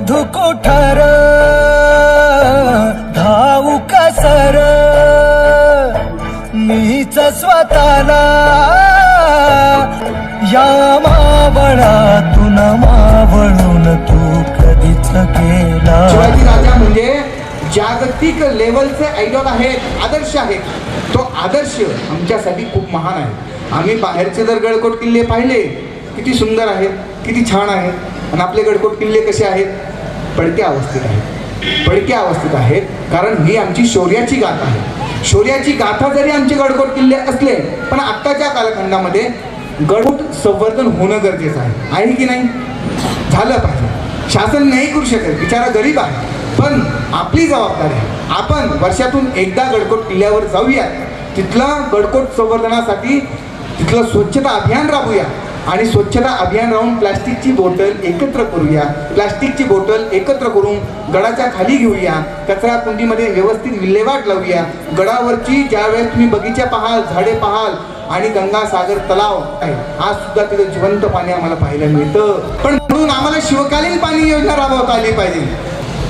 शोधू कोठार धाऊ कसर मीच स्वतःला या मावळातून मावळून तू कधीच केला. शिवाजी राजा म्हणजे जागतिक लेवलचे आयडॉल आहेत आदर्श आहेत. तो आदर्श आमच्यासाठी खूप महान आहे. आम्ही बाहेरचे जर गडकोट किल्ले पाहिले किती सुंदर आहेत किती छान आहेत. आणि आपले गडकोट किल्ले कसे आहेत पडक्या अवस्थेत आहेत. पडक्या अवस्थेत आहेत. कारण ही आमची शौर्याची गाथा आहे. शौर्याची गाथा जरी आमचे गडकोट किल्ले असले पण आत्ताच्या कालखंडामध्ये गडकोट संवर्धन होणं गरजेचं आहे. आहे की नाही? झालं पाहिजे. शासन नाही करू शकत. बिचारा गरीब आहे. पण आपली जबाबदारी आहे. आपण वर्षातून एकदा गडकोट किल्ल्यावर जाऊया तिथला गडकोट संवर्धनासाठी तिथलं स्वच्छता अभियान राबूया आणि स्वच्छता अभियान राहून प्लास्टिकची बॉटल एकत्र करूया. प्लास्टिकची बॉटल एकत्र करून गडाच्या खाली घेऊया. कचरा कुंडीमध्ये व्यवस्थित विल्हेवाट लावूया. गडावरची ज्यावेळेस तुम्ही बगीचा पाहाल झाडे पाहाल आणि गंगा सागर तलाव आहे आज सुद्धा तिथं जिवंत पाणी आम्हाला पाहायला मिळतं. पण म्हणून आम्हाला शिवकालीन पाणी योजना राबवता आली पाहिजे.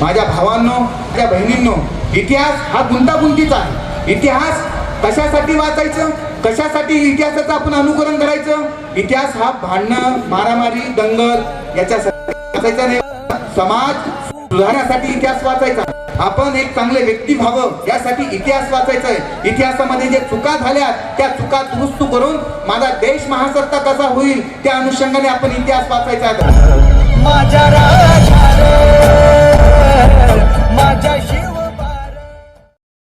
माझ्या भावांनो माझ्या बहिणींनो इतिहास हा गुंतागुंतीचा आहे. इतिहास कशासाठी वाचायचं? कशासाठी इतिहासाचं आपण अनुकरण करायचं? इतिहास हा भांडणं मारामारी दंगल याच्यासाठी वाचायचा नाही. समाज सुधारण्यासाठी इतिहास वाचायचा. आपण एक चांगले व्यक्ती व्हावं यासाठी इतिहास वाचायचा आहे. इतिहासामध्ये जे चुका झाल्या त्या चुका दुरुस्त करून माझा देश महासत्ता कसा होईल त्या अनुषंगाने आपण इतिहास वाचायचा आहे. माझ्या